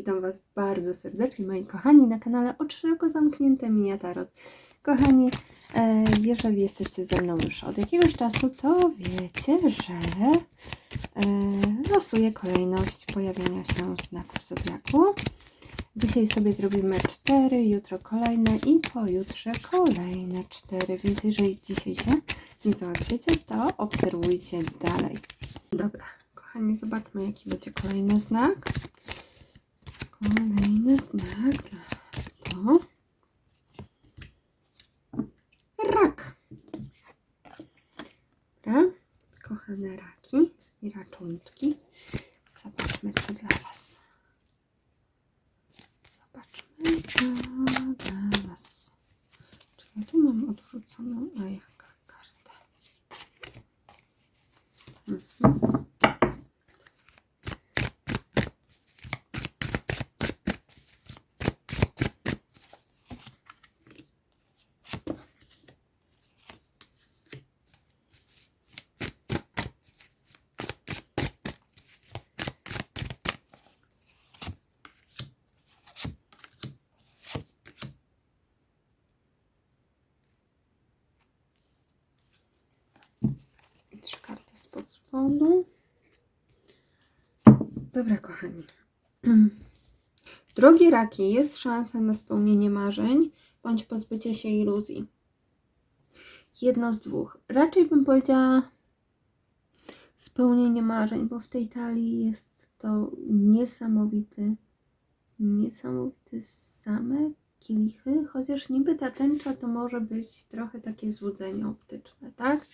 Witam Was bardzo serdecznie, moi kochani, na kanale Oczy Szeroko Zamknięte Minia Tarot. Kochani, e, jeżeli jesteście ze mną już od jakiegoś czasu, to wiecie, że e, losuję kolejność pojawienia się znaków Zodiaku. Dzisiaj sobie zrobimy cztery, jutro kolejne i pojutrze kolejne cztery, więc jeżeli dzisiaj się nie załapiecie, to obserwujcie dalej. Dobra, kochani, zobaczmy jaki będzie kolejny znak. Kolejny znak to rak. Dobra, kochane raki i raczuniczki. Zobaczmy co dla Was. Zobaczmy co dla Was. Czy ja tu mam odwróconą, a jaka karta? Mhm. I trzy karty spodu. Dobra, kochani. Drogie raki, jest szansa na spełnienie marzeń bądź pozbycie się iluzji. Jedno z dwóch. Raczej bym powiedziała spełnienie marzeń, bo w tej talii jest to niesamowity, niesamowity zamek, kielichy, chociaż niby ta tęcza to może być trochę takie złudzenie optyczne, tak?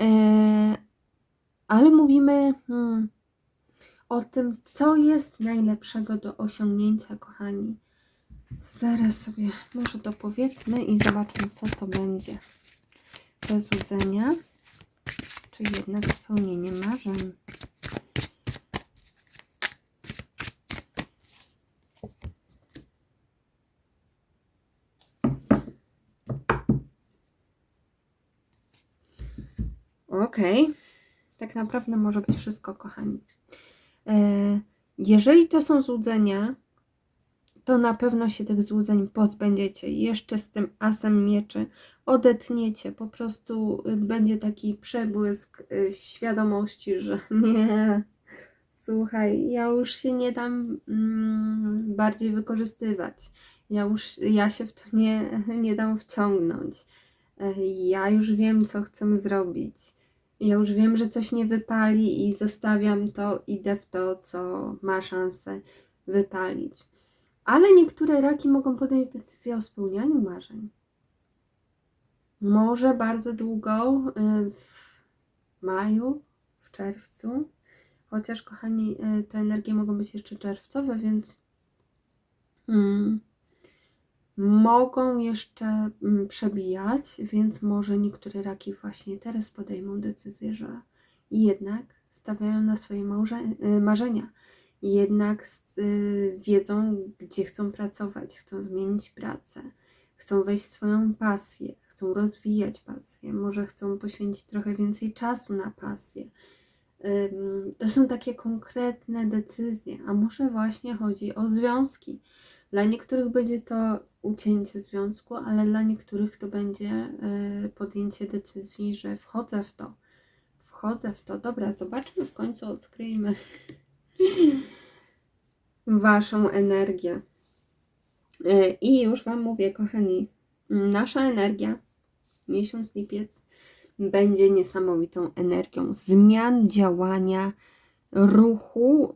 E, ale mówimy hmm, o tym, co jest najlepszego do osiągnięcia, kochani. Zaraz sobie może to powiedzmy i zobaczmy, co to będzie. Bez złudzenia, czy jednak spełnienie marzeń. Okej. Tak naprawdę może być wszystko, kochani. E, jeżeli to są złudzenia, to na pewno się tych złudzeń pozbędziecie. Jeszcze z tym asem mieczy odetniecie. Po prostu będzie taki przebłysk y, świadomości, że nie, słuchaj, ja już się nie dam mm, bardziej wykorzystywać. Ja już, ja się w to nie, nie dam wciągnąć. E, Ja już wiem, co chcę zrobić. Ja już wiem, że coś nie wypali i zostawiam to, idę w to, co ma szansę wypalić. Ale niektóre raki mogą podjąć decyzję o spełnianiu marzeń. Może bardzo długo, y, w maju, w czerwcu, chociaż kochani, y, te energie mogą być jeszcze czerwcowe, więc mm, mogą jeszcze mm, przebijać, więc może niektóre raki właśnie teraz podejmą decyzję, że jednak stawiają na swoje y, marzenia jednak y, wiedzą, gdzie chcą pracować, chcą zmienić pracę, chcą wejść w swoją pasję, chcą rozwijać pasję, może chcą poświęcić trochę więcej czasu na pasję. To są takie konkretne decyzje, a może właśnie chodzi o związki. Dla niektórych będzie to ucięcie związku, ale dla niektórych to będzie y, podjęcie decyzji, że wchodzę w to. Wchodzę w to. Dobra, zobaczmy w końcu, odkryjmy Waszą energię. Y, I już Wam mówię, kochani, nasza energia, miesiąc lipiec, będzie niesamowitą energią zmian, działania, ruchu.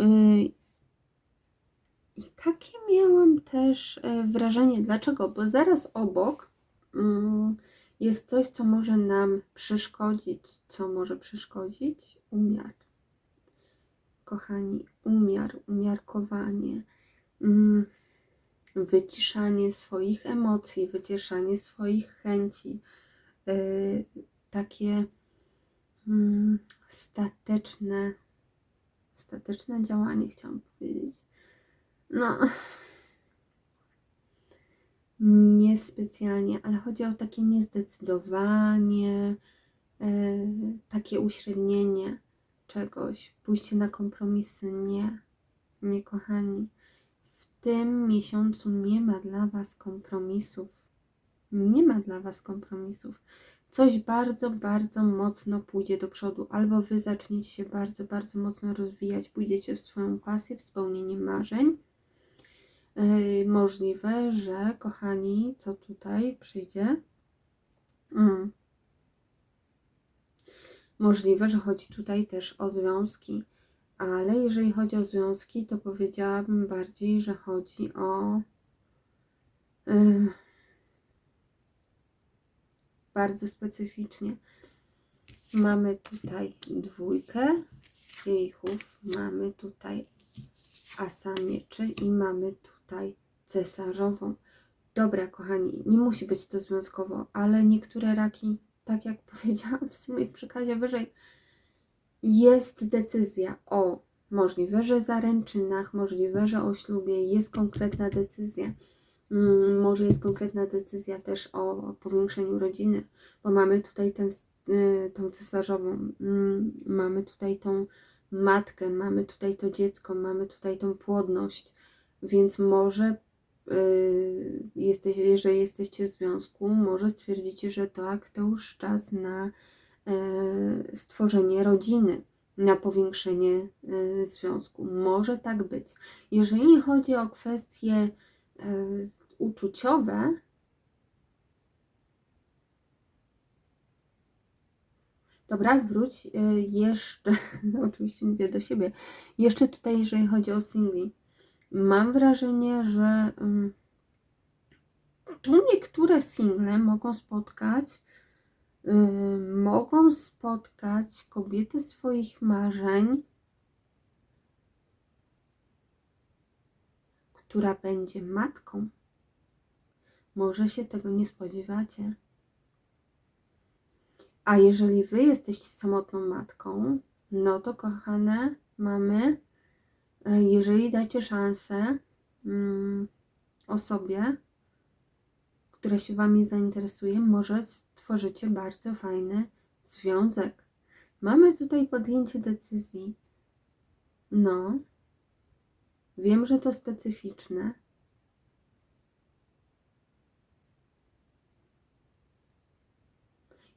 Takie miałam też y, wrażenie. Dlaczego? Bo zaraz obok mm, jest coś, co może nam przeszkodzić. Co może przeszkodzić? Umiar kochani, umiar, umiarkowanie, mm, wyciszanie swoich emocji, wyciszanie swoich chęci, yy, takie mm, stateczne, stateczne działanie, chciałam powiedzieć. No, niespecjalnie, ale chodzi o takie niezdecydowanie, yy, takie uśrednienie czegoś, pójście na kompromisy. Nie, nie, kochani. w tym miesiącu nie ma dla Was kompromisów. Nie ma dla Was kompromisów. Coś bardzo, bardzo mocno pójdzie do przodu, albo Wy zaczniecie się bardzo, bardzo mocno rozwijać, pójdziecie w swoją pasję, w spełnienie marzeń. Możliwe, że kochani, co tutaj przyjdzie? Mm. Możliwe, że chodzi tutaj też o związki, ale jeżeli chodzi o związki, to powiedziałabym bardziej, że chodzi o bardzo specyficznie. Mamy tutaj dwójkę kielichów, mamy tutaj asa mieczy i mamy tutaj cesarzową. Dobra, kochani, nie musi być to związkowo, ale niektóre raki, tak jak powiedziałam w sumie w przekazie wyżej, jest decyzja o możliwe, że zaręczynach, możliwe, że o ślubie, jest konkretna decyzja. Mm, Może jest konkretna decyzja też o powiększeniu rodziny, bo mamy tutaj ten, y, tą cesarzową, mm, mamy tutaj tą matkę, mamy tutaj to dziecko, mamy tutaj tą płodność, więc może y, jesteś, jeżeli jesteście w związku, może stwierdzicie, że tak, to już czas na y, stworzenie rodziny, na powiększenie y, związku. Może tak być. Jeżeli chodzi o kwestie uczuciowe, Dobra, wróć jeszcze, no oczywiście mówię do siebie, jeszcze tutaj, jeżeli chodzi o singli. Mam wrażenie, że um, tu niektóre single mogą spotkać, y, mogą spotkać kobiety swoich marzeń, która będzie matką. Może się tego nie spodziewacie. A jeżeli wy jesteście samotną matką, no to kochane mamy, jeżeli dacie szansę mm, osobie, która się wami zainteresuje, może stworzycie bardzo fajny związek. Mamy tutaj podjęcie decyzji. No, wiem, że to specyficzne,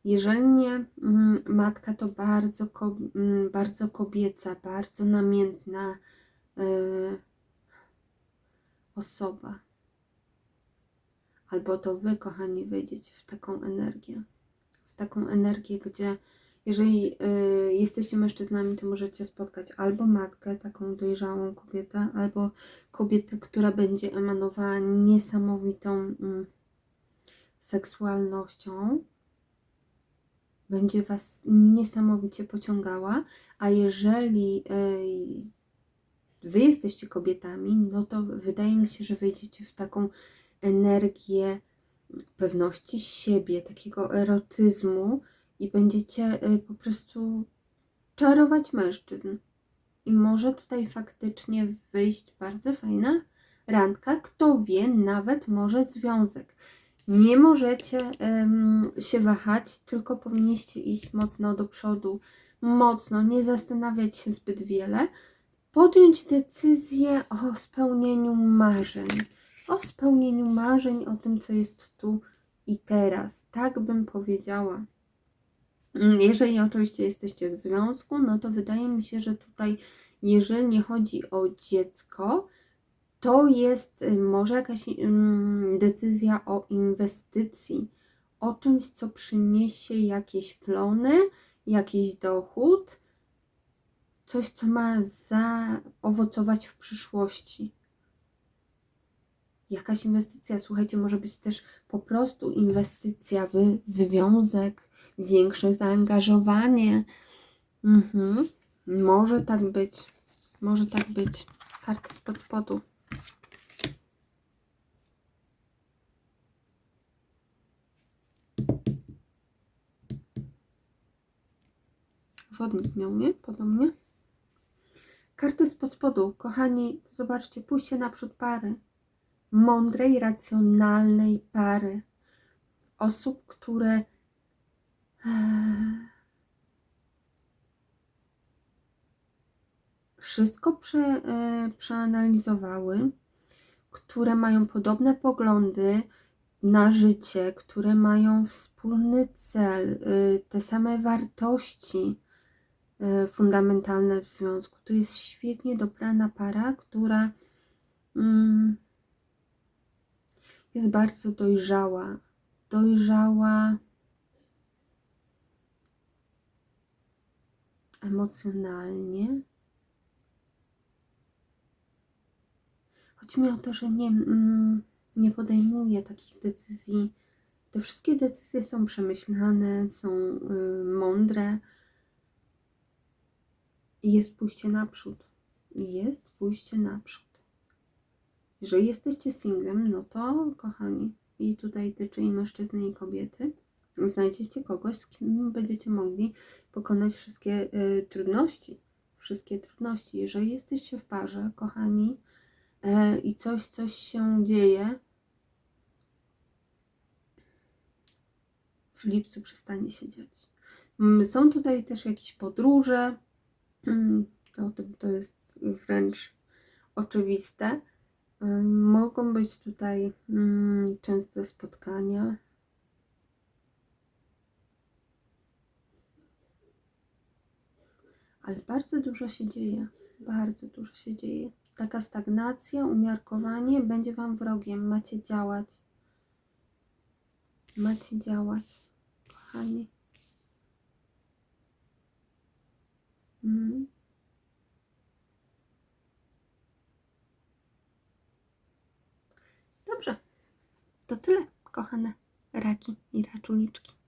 Jeżeli nie mm, matka, to bardzo, mm, bardzo kobieca, bardzo namiętna yy, osoba. Albo to wy, kochani, wejdziecie w taką energię. W taką energię, gdzie jeżeli yy, jesteście mężczyznami, to możecie spotkać albo matkę, taką dojrzałą kobietę, albo kobietę, która będzie emanowała niesamowitą yy, seksualnością będzie Was niesamowicie pociągała, a jeżeli Wy jesteście kobietami, no to wydaje mi się, że wejdziecie w taką energię pewności siebie, takiego erotyzmu i będziecie po prostu czarować mężczyzn. I może tutaj faktycznie wyjść bardzo fajna randka, kto wie, nawet może związek. Nie możecie um, się wahać, tylko powinniście iść mocno do przodu, mocno, nie zastanawiać się zbyt wiele, podjąć decyzję o spełnieniu marzeń, o spełnieniu marzeń, o tym, co jest tu i teraz. Tak bym powiedziała. Mm, jeżeli oczywiście jesteście w związku, no to wydaje mi się, że tutaj, jeżeli chodzi o dziecko, to jest y, może jakaś decyzja o inwestycji, o czymś, co przyniesie jakieś plony, jakiś dochód, coś, co ma zaowocować w przyszłości. Jakaś inwestycja, słuchajcie, może być też po prostu inwestycja w związek, większe zaangażowanie. Mhm. Może tak być. Może tak być. Karty spod spodu. Wodnik miał, nie? Podobnie. Karty z spodu. Kochani, zobaczcie, pójście naprzód pary. Mądrej, racjonalnej pary. Osób, które wszystko prze, e, przeanalizowały, które mają podobne poglądy na życie, które mają wspólny cel, y, te same wartości fundamentalne w związku. To jest świetnie dobrana para, która mm, jest bardzo dojrzała. Dojrzała emocjonalnie. Chodzi mi o to, że nie, mm, nie podejmuje takich decyzji. Te wszystkie decyzje są przemyślane, są y, mądre. I jest pójście naprzód. I Jest pójście naprzód. Jeżeli jesteście singlem, no to kochani, i tutaj tyczy i mężczyzny, i kobiety, znajdziecie kogoś, z kim będziecie mogli pokonać wszystkie y, trudności. Wszystkie trudności. Jeżeli jesteście w parze, kochani, y, i coś, coś się dzieje, w lipcu przestanie się dziać. Mm, Są tutaj też jakieś podróże, Mm, to, to, to jest wręcz oczywiste. Mogą być tutaj mm, częste spotkania. Ale bardzo dużo się dzieje. Bardzo dużo się dzieje. Taka stagnacja, umiarkowanie będzie Wam wrogiem. Macie działać. Macie działać, kochani. Mhm. Dobrze. To tyle, kochane raki i raczuliczki.